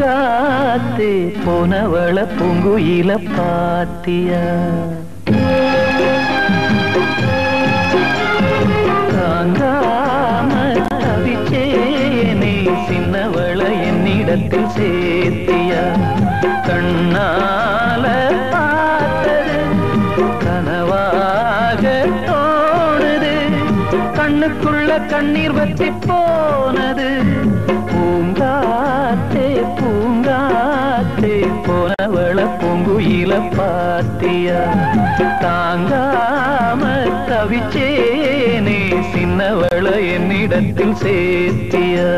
பார்த்து போனவள பூங்குயில பாத்தியா? தாங்காம தவிச்சே நீ சின்னவள என்னிடத்தில் சே கண்ணீர் வத்தி போனது. பூங்காத்தே பூங்காத்தே போனவள பொங்குயில பாத்தியா? தாங்காம தவிச்சேனே சின்னவள என்னிடத்தில் சேர்த்தியா?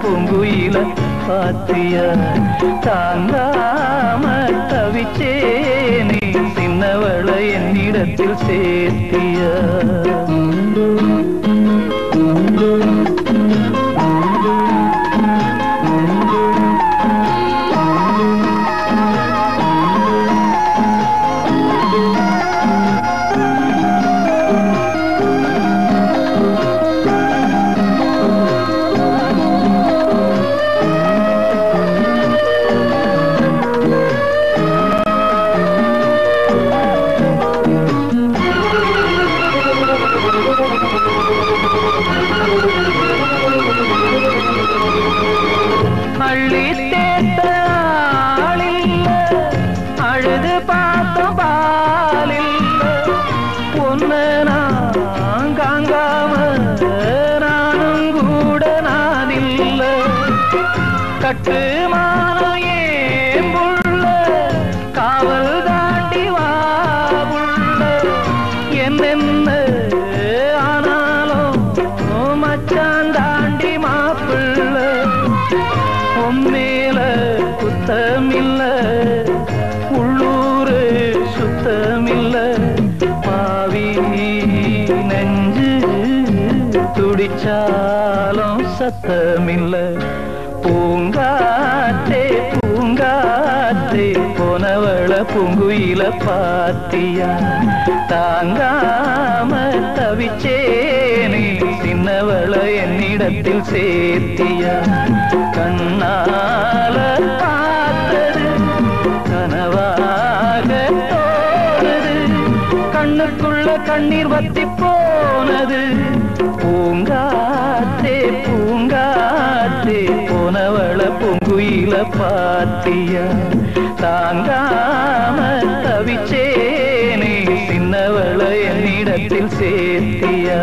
போனவள பூங்குயில பாத்தியா தாங்காம தவிச்சேனே சின்னவள என்னிடத்தில் சேர்த்தியா கட்டுமானம் ஏன் புள்ள காவல் தாண்டி வா புள்ள என்னென்ன ஆனாலும் மச்சான் தாண்டி மாப்பிள்ள உம்மேல குத்தமில்ல உள்ளூரு சுத்தமில்ல பாவி நெஞ்சு துடிச்சாலும் சத்தமில்ல பூங்காற்றே பூங்காற்றே போனவள பூங்குயில பாத்தியா? தாங்காம தவிச்சேனே சின்னவள என்னிடத்தில் சேர்த்தியா? கண்ணால பார்த்தது கனவாக தோணுது கண்ணுக்குள்ள கண்ணீர் வத்தி போனது. பூங்கா பூங்குயில பாத்தியா தாங்காம தவிச்சேனே. சின்னவளை என்னிடத்தில் சேர்த்தியா